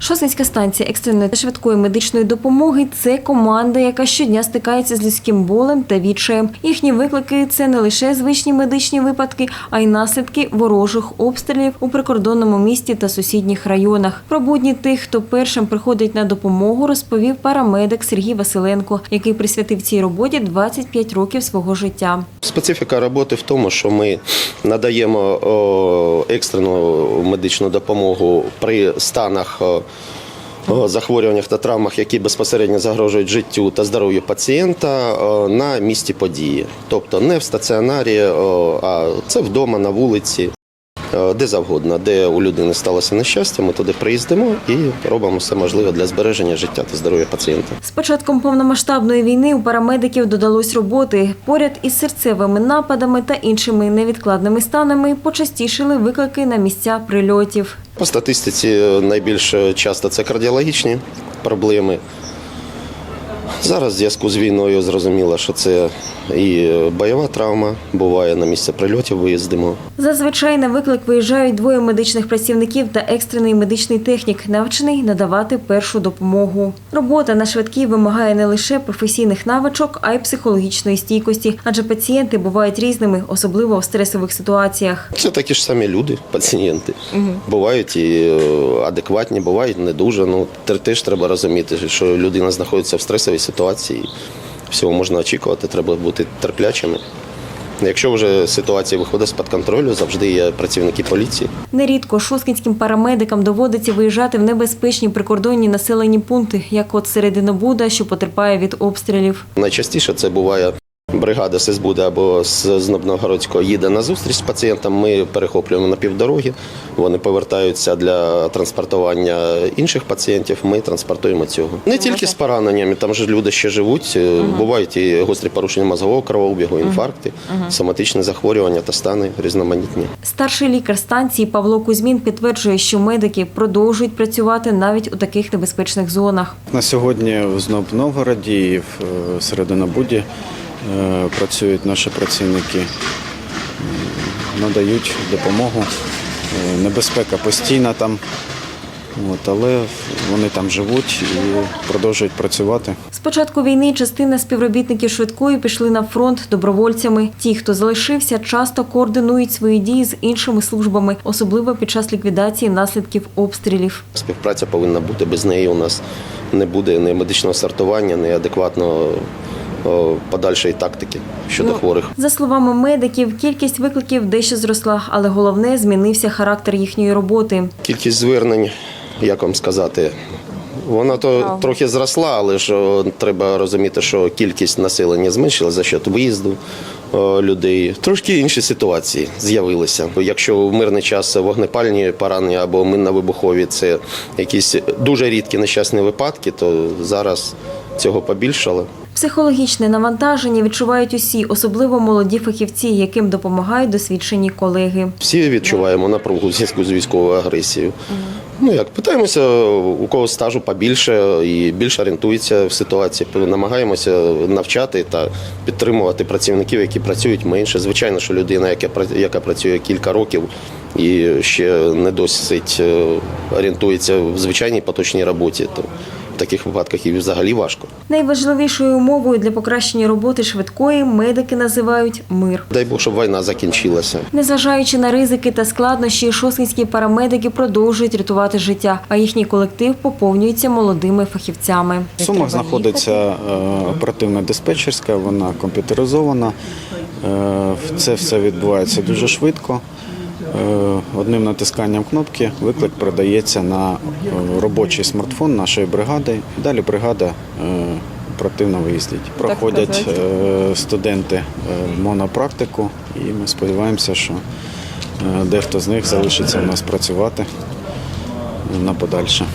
Шосинська станція екстреної та швидкої медичної допомоги це команда, яка щодня стикається з людським болем та відчаєм. Їхні виклики це не лише звичні медичні випадки, а й наслідки ворожих обстрілів у прикордонному місті та сусідніх районах. Про будні тих, хто першим приходить на допомогу, розповів парамедик Сергій Василенко, який присвятив цій роботі 25 років свого життя. Специфіка роботи в тому, що ми надаємо екстрену медичну допомогу при станах захворюваннях та травмах, які безпосередньо загрожують життю та здоров'ю пацієнта на місці події. Тобто не в стаціонарі, а це вдома, на вулиці. О, Де завгодно, де у людини сталося нещастя, ми туди приїздимо і робимо все можливе для збереження життя та здоров'я пацієнта. З початком повномасштабної війни у парамедиків додалось роботи. Поряд із серцевими нападами та іншими невідкладними станами почастішили виклики на місця прильотів. По статистиці найбільш часто це кардіологічні проблеми. Зараз в зв'язку з війною зрозуміло, що це і бойова травма, буває на місце прильотів виїздимо. Зазвичай на виклик виїжджають двоє медичних працівників та екстрений медичний технік, навчений надавати першу допомогу. Робота на швидкій вимагає не лише професійних навичок, а й психологічної стійкості, адже пацієнти бувають різними, особливо в стресових ситуаціях. Це такі ж самі люди, пацієнти. Бувають і е, адекватні, бувають не дуже. Ну теж треба розуміти, що людина знаходиться в стресовій ситуації. Всього можна очікувати, треба бути терплячими. Якщо вже ситуація виходить з-під контролю, завжди є працівники поліції. Нерідко шускінським парамедикам доводиться виїжджати в небезпечні прикордонні населені пункти, як от середина Буда, що потерпає від обстрілів. Найчастіше це буває бригада з СБУД або з Знобногородського їде на зустріч з пацієнтом. Ми перехоплюємо на півдороги. Вони повертаються для транспортування інших пацієнтів. Ми транспортуємо цього. Не тільки з пораненнями, там же люди ще живуть. Бувають і гострі порушення мозгового кровообігу, інфаркти, соматичні захворювання та стани різноманітні. Старший лікар станції Павло Кузьмін підтверджує, що медики продовжують працювати навіть у таких небезпечних зонах. На сьогодні в Зноб-Новгороді і в е, Серединобуді е, працюють наші працівники, надають допомогу. Е, Небезпека постійна там, от, але вони там живуть і продовжують працювати. З початку війни частина співробітників швидкої пішли на фронт добровольцями. Ті, хто залишився, часто координують свої дії з іншими службами, особливо під час ліквідації наслідків обстрілів. Співпраця повинна бути без неї. У нас не буде ні медичного сортування, ні адекватного подальшої тактики щодо хворих. За словами медиків, кількість викликів дещо зросла, але головне змінився характер їхньої роботи. Кількість звернень, як вам сказати, вона то трохи зросла, але ж треба розуміти, що кількість населення зменшилася за счет виїзду людей. Трошки інші ситуації з'явилися. Якщо в мирний час вогнепальні поранення або минно-вибухові це якісь дуже рідкі нещасні випадки, то зараз цього побільшало. Психологічне навантаження відчувають усі, особливо молоді фахівці, яким допомагають досвідчені колеги. Всі відчуваємо напругу зв'язку з військовою агресією. Ну як питаємося, у кого стажу побільше і більше орієнтується в ситуації. Намагаємося навчати та підтримувати працівників, які працюють менше. Звичайно, що людина, яка яка працює кілька років і ще не досить е, орієнтується в звичайній поточній роботі, то в таких випадках і взагалі важко. Найважливішою умовою для покращення роботи швидкої медики називають мир. Дай Бог, щоб війна закінчилася. Незважаючи на ризики та складнощі, шосткінські парамедики продовжують рятувати життя, а їхній колектив поповнюється молодими фахівцями. В Сумах знаходиться е, оперативна диспетчерська, вона комп'ютеризована. Е, Це все відбувається дуже швидко. Е, Одним натисканням кнопки виклик передається на е, робочий смартфон нашої бригади. Далі бригада е, оперативно виїздить. Проходять студенти монопрактику, і ми сподіваємося, що дехто з них залишиться у нас працювати на подальше.